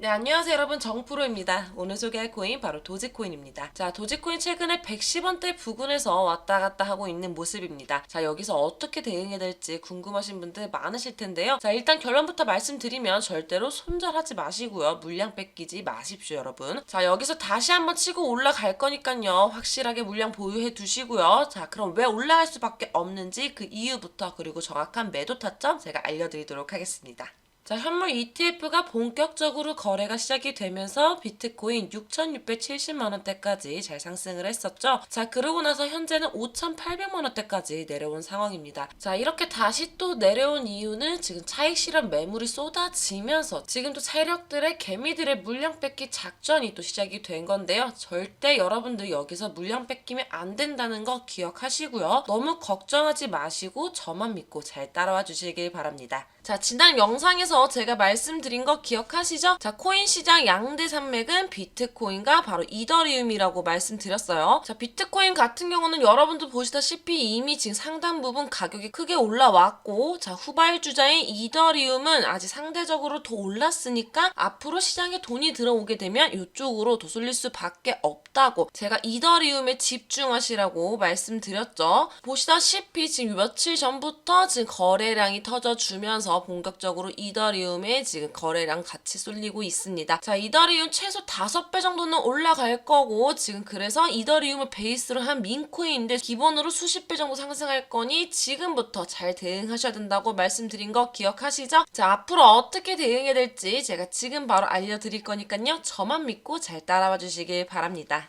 네, 안녕하세요 여러분 정프로입니다. 오늘 소개할 코인 바로 도지코인입니다. 자, 도지코인 최근에 110원대 부근에서 왔다 갔다 하고 있는 모습입니다. 자, 여기서 어떻게 대응해야 될지 궁금하신 분들 많으실 텐데요. 자, 일단 결론부터 말씀드리면 절대로 손절하지 마시고요. 물량 뺏기지 마십시오, 여러분. 자, 여기서 다시 한번 치고 올라갈 거니까요. 확실하게 물량 보유해 두시고요. 자, 그럼 왜 올라갈 수밖에 없는지 그 이유부터 그리고 정확한 매도 타점 제가 알려드리도록 하겠습니다. 자, 현물 ETF가 본격적으로 거래가 시작이 되면서 비트코인 6,670만 원대까지 잘 상승을 했었죠. 자, 그러고 나서 현재는 5,800만 원대까지 내려온 상황입니다. 자, 이렇게 다시 또 내려온 이유는 지금 차익 실현 매물이 쏟아지면서 지금 또 세력들의 개미들의 물량 뺏기 작전이 또 시작이 된 건데요. 절대 여러분들 여기서 물량 뺏기면 안 된다는 거 기억하시고요. 너무 걱정하지 마시고 저만 믿고 잘 따라와 주시길 바랍니다. 자, 지난 영상에서 제가 말씀드린 거 기억하시죠? 자, 코인 시장 양대 산맥은 비트코인과 바로 이더리움이라고 말씀드렸어요. 자, 비트코인 같은 경우는 여러분도 보시다시피 이미 지금 상당 부분 가격이 크게 올라왔고, 자, 후발주자인 이더리움은 아직 상대적으로 더 올랐으니까 앞으로 시장에 돈이 들어오게 되면 이쪽으로 더 쏠릴 수밖에 없다고 제가 이더리움에 집중하시라고 말씀드렸죠. 보시다시피 지금 며칠 전부터 지금 거래량이 터져주면서 본격적으로 이더리움에 지금 거래량 같이 쏠리고 있습니다. 자, 이더리움 최소 5배 정도는 올라갈 거고 지금 그래서 이더리움을 베이스로 한 민코인인데 기본으로 수십 배 정도 상승할 거니 지금부터 잘 대응하셔야 된다고 말씀드린 거 기억하시죠? 자, 앞으로 어떻게 대응해야 될지 제가 지금 바로 알려드릴 거니까요. 저만 믿고 잘 따라와 주시길 바랍니다.